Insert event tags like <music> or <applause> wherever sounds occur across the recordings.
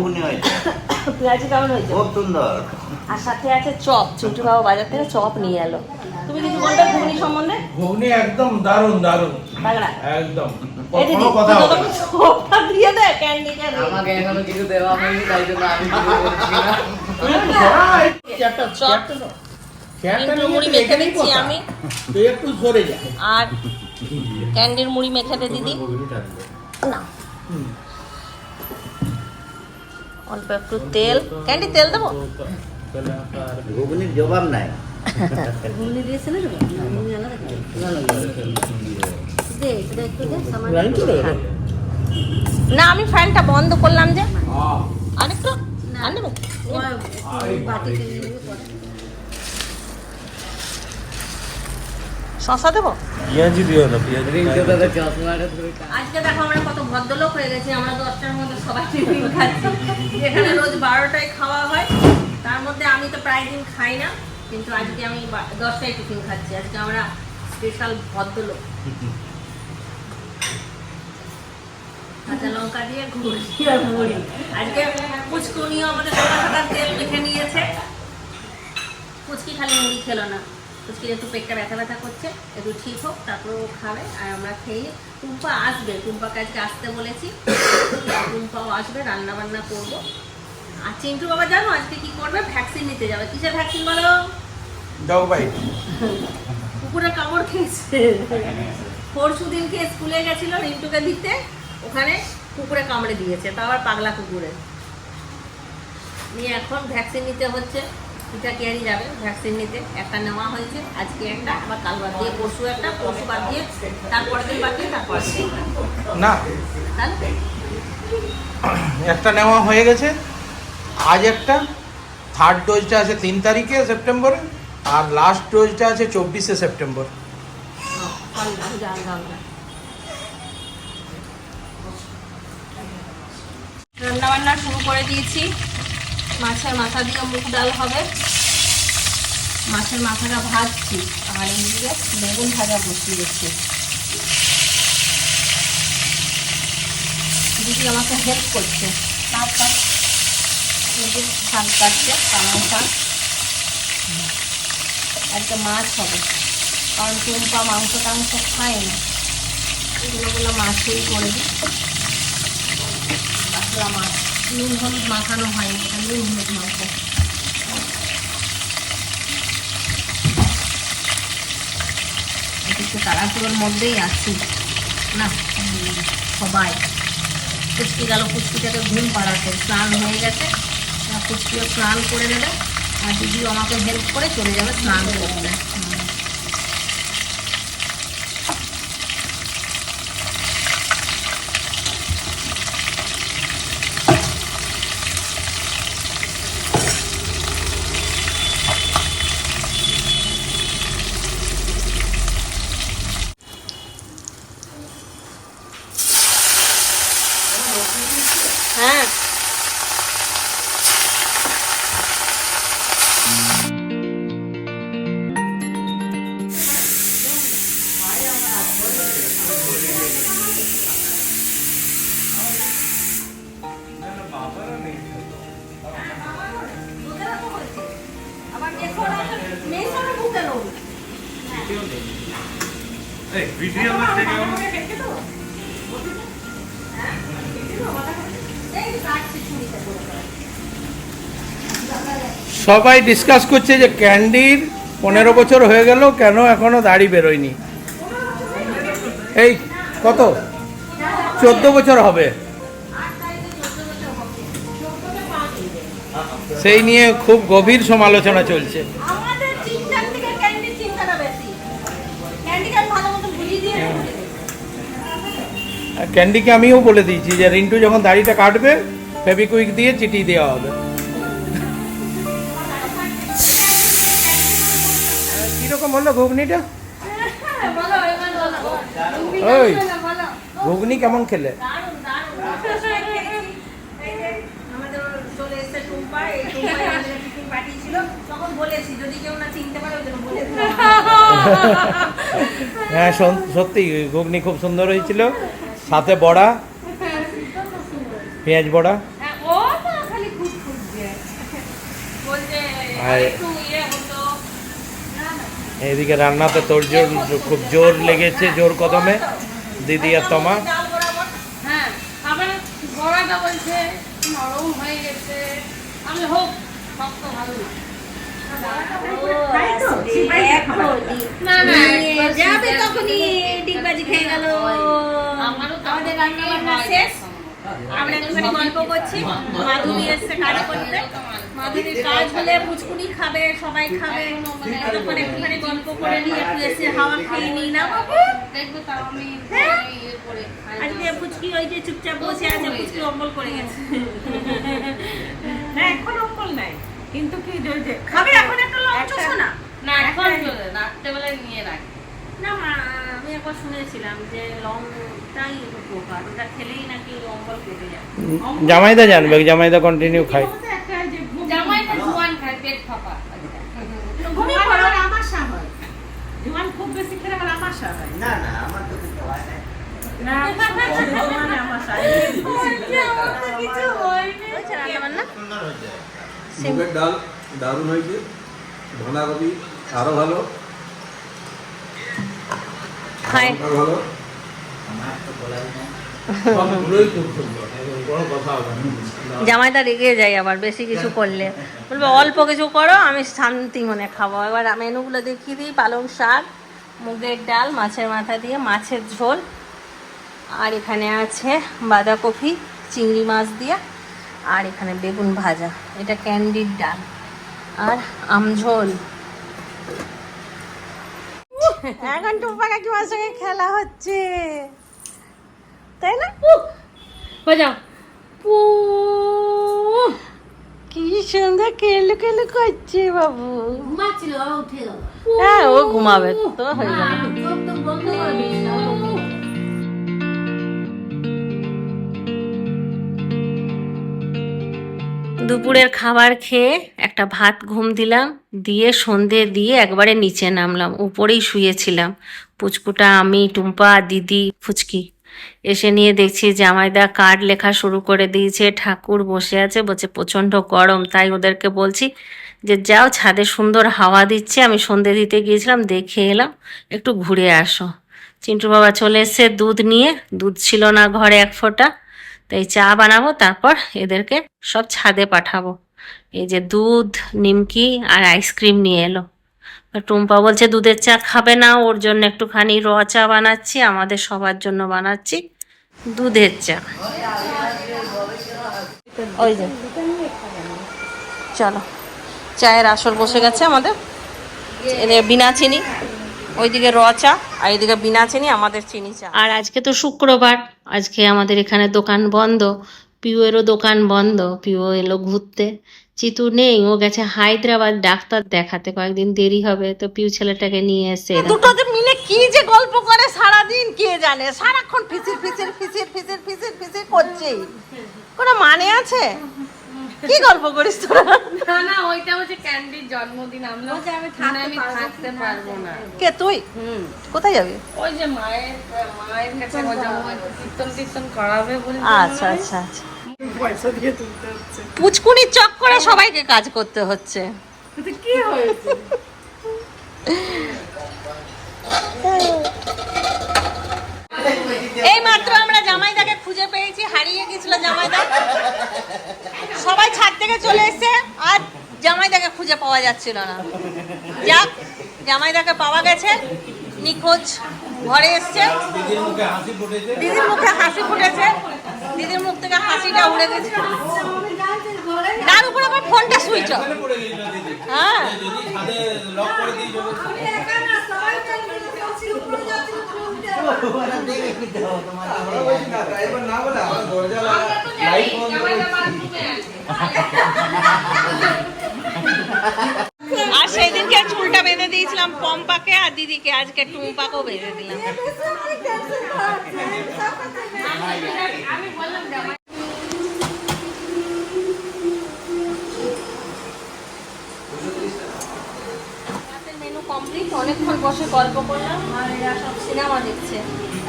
ঘুগনি হয়েছে <coughs> পেঁয়াজি কেমন হয়েছে? খুব সুন্দর। আর সাথে আছে চপ চিন্টু বাবা বাজার থেকে চপ নিয়ে এলো। তুমি কিছু বলবে ঘুগনি সম্বন্ধে? ঘুগনি একদম দারুণ দারুণ। একদম। আর ক্যান্ডির মুড়ি মেখে দে দিদি। না। অল্প একটু তেল। ক্যান্ডি তেল দেবো? ঘুগনির জবাব নাই। ঘুগনি দিয়েছে না না, ঘুগনি আলাদা দে, এটা একটু দে, সামান্য? না আমি ফ্যানটা বন্ধ করলাম যে। আরেকটু আর নেব একটু বাটিতে নিয়ে পরে। শশা দেবো? পেঁয়াজি দিও না পেঁয়াজি রিঙ্কু দাদা চশমাটা ধরে আজকে দেখো আমরা কত ভদ্রলোক হয়ে গেছি আমরা দশটার মধ্যে সবাই টিফিন খাচ্ছি। যেখানে রোজ বারোটায় খাওয়া হয় তার মধ্যে আমি তো প্রায় দিন খাই না কিন্তু আজকে আমি দশটায় টিফিন খাচ্ছি। আজকে আমরা স্পেশাল ভদ্রলোক। কাঁচা লঙ্কা দিয়ে ঘুগনি আর মুড়ি। আজকে পুচকুনিও আমাদের সাদা তেল মেখে নিয়েছে। পুচকি খালি মুড়ি খেলো না। পুচকির একটু পেটটা ব্যথা ব্যথা করছে একটু ঠিক হোক তারপর ও খাবে। আর আমরা খেয়ে টুম্পা আসবে টুম্পাকে আজকে আসতে বলেছি। টুম্পাও আসবে রান্না বান্না করব। আর চিন্টু বাবা জানো আজকে কি করবে? ভ্যাকসিন নিতে যাবে। কিসের ভ্যাকসিন বলো? দাও ভাই। কুকুরের কামড় খেয়েছে। পরশু দিনকে স্কুলে গেছিল রিন্টুকে দিতে ওখানে কুকুরে কামড়ে দিয়েছে তা আবার পাগলা কুকুরে। নিয়ে এখন ভ্যাকসিন নিতে হচ্ছে। পিঠা কেয়ারি যাবে ভ্যাকসিন নিতে। একটা নেওয়া হয়েছে আজকে একটা আবার কাল বাদ দিয়ে পরশু একটা পরশু বাদ দিয়ে তারপরের দিন বাদ দিয়ে তারপর না। একটা নেওয়া হয়ে গেছে আজ একটা থার্ড ডোজটা আছে তিন তারিখে সেপ্টেম্বরে আর লাস্ট ডোজটা আছে চব্বিশে সেপ্টেম্বর। রান্নাবান্না শুরু করে দিয়েছি। মাছের মাথা দিয়ে মুখ ডাল হবে। মাছের মাথাটা ভাজছি। আর এদিকে বেগুন ভাজা বসিয়েছি দিদি আমাকে হেল্প করছে। কাট দিদি শাক কাটছে কামাই শাক আজকে মাছ হবে। কারণ টুম্পা মাংস টাংস খায় না। এগুলোগুলো মাছেই করে দিই। মাছ নুন হলুদ মাখানো হয়নি এটা নুন হলুদ মাখো একটু তাড়াহুড়োর মধ্যেই আছি, না? সবাই। পুচকি গেল পুচকিটাকে ঘুম পাড়াতে, স্নান হয়ে গেছে। পুচকিও স্নান করে নেবে, আর দিদিও আমাকে হেল্প করে চলে যাবে স্নান করতে। আবার মেসোর মেসোর বুকে সবাই ডিসকাস করছে যে ক্যান্ডির পনেরো বছর হয়ে গেল কেন এখনও দাড়ি বেরোয়নি? এই কত? চোদ্দ বছর হবে। সেই নিয়ে খুব গভীর সমালোচনা চলছে। ক্যান্ডিকে আমিও বলে দিয়েছি যে রিন্টু যখন দাড়িটা কাটবে ফেবিকুইক দিয়ে চিঠি দেওয়া হবে। কীরকম হলো ঘুগনিটা? বলো। ওই ঘুগনি কেমন খেলে দারুণ, দারুণ। এই যে আমাদের চলে এসেছে টুম্পা, এই টুম্পাই আমাদের টিফিন পাঠিয়েছিল। তখন বলেছি, যদি কেউ না চিনতে পারে, ওই জন্য বলে <laughs> হ্যাঁ সন- সত্যি ঘুগনি খুব সুন্দর হয়েছিল। সাথে বড়া পেঁয়াজ বড়া। হ্যাঁ, ইয়ে এইদিকে রান্নাতে তোর জোর খুব জোর লেগেছে জোর কদমে। দিদি আর তোমা। হ্যাঁ আবার বড়াটা বলছে নরম হয়ে গেছে। আমি হোক শক্ত ভালো। না গল্প করে একটু এসে হাওয়া খেয়ে নিই না পুচকি ওই যে চুপচাপ বসে আছে পুচকি অম্বল করে গেছে এখন অম্বল নাই কিন্তু কি খাবে এখন একটা লঙ্চ একটা- শোনা না এখন চলে রাত্রেবেলায় নিয়ে রাখি। না আমি একবার শুনেছিলাম যে লংটাই উপকার ওটা খেলেই নাকি অম্বল কেটে যায়। জামাইদা জানবে জামাইদা কন্টিনিউ খায়। জামাইটা জোয়ান খায় পেট ফাঁপা ঘুমিয়ে পড়ে আমাশা হয়। জোয়ান খুব বেশি খেলে আবার আমাশা হয়? না না আমার তো কিছু হয় না। <laughs> ডাল দারুণ হয়েছে। বাঁধাকপি আরও ভালো খায় আরও ভালো আমার তো বলাই না সবগুলোই খুব সুন্দর এবং কোনো কথা জামাইটা রেগে যায় আবার বেশি কিছু করলে। বলবে অল্প কিছু করো আমি শান্তি মনে খাব। এবার মেনুগুলো দেখিয়ে দিই পালং শাক মুগের ডাল মাছের মাথা দিয়ে মাছের ঝোল। আর এখানে আছে বাঁধাকপি চিংড়ি মাছ দিয়ে আর এখানে বেগুন ভাজা। এটা ক্যান্ডির ডাল। আর আমঝোল এখন টুম্পা কাকিমার সঙ্গে খেলা হচ্ছে। তাই না? বাজাও। পু। কি সুন্দর কেলু কেলু করছে বাবু। হ্যাঁ ও ঘুমাবে তো হয়ে যাবে। দুপুরের খাবার খেয়ে একটা ভাত ঘুম দিলাম, দিয়ে সন্ধে দিয়ে একবারে নিচে নামলাম, উপরেই শুয়েছিলাম। পুচকুটা, আমি, টুম্পা, দিদি, ফুচকি। এসে নিয়ে দেখছি জামাইদা কার্ড লেখা শুরু করে দিয়েছে, ঠাকুর বসে আছে, বলছে, প্রচণ্ড গরম। তাই ওদেরকে বলছি যে, যাও, ছাদে সুন্দর হাওয়া দিচ্ছে। আমি সন্ধে দিতে গিয়েছিলাম, দেখে এলাম, একটু ঘুরে আসো। চিন্টু বাবা চলে এসছে দুধ নিয়ে, দুধ ছিল না ঘরে এক ফোঁটা। তাই চা বানাবো, তারপর এদেরকে সব ছাদে পাঠাবো। এই যে দুধ, নিমকি আর আইসক্রিম নিয়ে এলো। টুম্পা বলছে, দুধের চা খাবে না, ওর জন্য একটুখানি র চা বানাচ্ছি, আমাদের সবার জন্য বানাচ্ছি দুধের চা। ওই যে। চলো। চায়ের আসর বসে গেছে আমাদের। বিনা চিনি। ওইদিকে র চা আর এদিকে বিনা চিনি আমাদের চিনি চা। আর আজকে তো শুক্রবার। আজকে আমাদের এখানে দোকান বন্ধ। পিউয়েরও দোকান বন্ধ। পিউ এলো ঘুরতে। চিতু নেই ও গেছে হায়দ্রাবাদ ডাক্তার দেখাতে। কয়েকদিন দেরি হবে তো পিউ ছেলেটাকে নিয়ে এসে দুটোতে মিলে কি যে গল্প করে সারাদিন কে জানে? সারাক্ষণ ফিসির ফিসির ফিসির ফিসির ফিসির ফিসির করছেই। কোনো মানে আছে? কি গল্প করিস তোরা? না না ওইটা হচ্ছে ক্যান্ডির জন্মদিন আমরা মানে আমি থাকতে পারব না। কে তুই? হুম। কোথায় যাবি? ওই যে মায়ের মায়ের কাছে কীর্তন কীর্তন করাবে বলে আচ্ছা আচ্ছা আচ্ছা। পয়সা দিয়ে তুলতে হচ্ছে। পুচকুনির চক করে সবাইকে কাজ করতে হচ্ছে। কি হয়েছে? এই মাত্র আমরা জামাইদাকে খুঁজে পেয়েছি হারিয়ে গেছিল জামাইদা সবাই ছাদ থেকে চলে এসেছে আর জামাইদাকে খুঁজে পাওয়া যাচ্ছিল না। যাক, জামাইদাকে পাওয়া গেছে, নিখোঁজ, ঘরে এসছে। দিদির মুখে হাসি ফুটেছে। দিদির মুখে থেকে হাসিটা উড়ে গেছে। তার উপর আবার ফোনটা সুইচ অফ। হ্যাঁ। দরজা আর সেই দিনকে চুলটা বেঁধে দিয়েছিলাম পম্পাকে আর দিদিকে, আজকে টুম্পাকেও বেঁধে দিলাম। কমপ্লিট অনেকক্ষণ বসে গল্প করলাম, আর এরা সব সিনেমা দেখছে।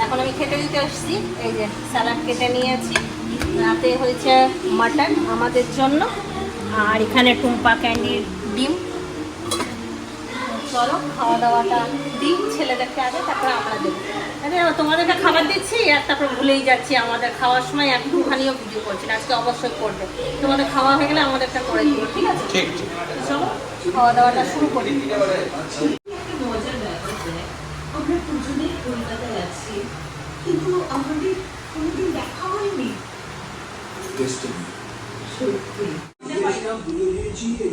এখন আমি খেতে দিতে এসেছি, এই যে স্যালাড কেটে নিয়েছি। রাতে হয়েছে মাটন আমাদের জন্য, আর এখানে টুম্পা ক্যান্ডির ডিম। চলো খাওয়া দাওয়াটা দিই ছেলেদেরকে আগে তারপরে আমরা দেবো। আরে তোমাদেরকে খাবার দিচ্ছি আর তারপর ভুলেই যাচ্ছি আমাদের খাওয়ার সময় একটুখানিও ভিডিও করছি না আজকে অবশ্যই করবে। তোমাদের খাওয়া হয়ে গেলে আমাদেরটা করে দিও ঠিক আছে? চলো খাওয়া দাওয়াটা শুরু করি। মজার ব্যাপার যে আমরা দুজনেই কলকাতায় আছি কিন্তু আমাদের কোনোদিন দেখা হয়নি। সত্যি।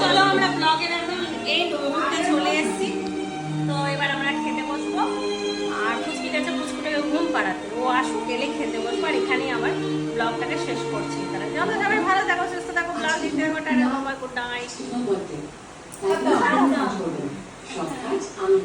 চলো আমরা ব্লগের একদম এই মুহূর্তে চলে এসেছি। তো এবার আমরা খেতে বসবো। আর ফুচকি গেছে ফুচকুটাকে ঘুম পাড়াতে। ও আসুক এলে খেতে বসবো। আর এখানেই আমার ব্লগটাকে শেষ করছি। তারা যত সবাই ভালো থাকো সুস্থ থাকো ব্লগ দিতে হবে টাটা বাবা গুড নাইট সব কাজ আমি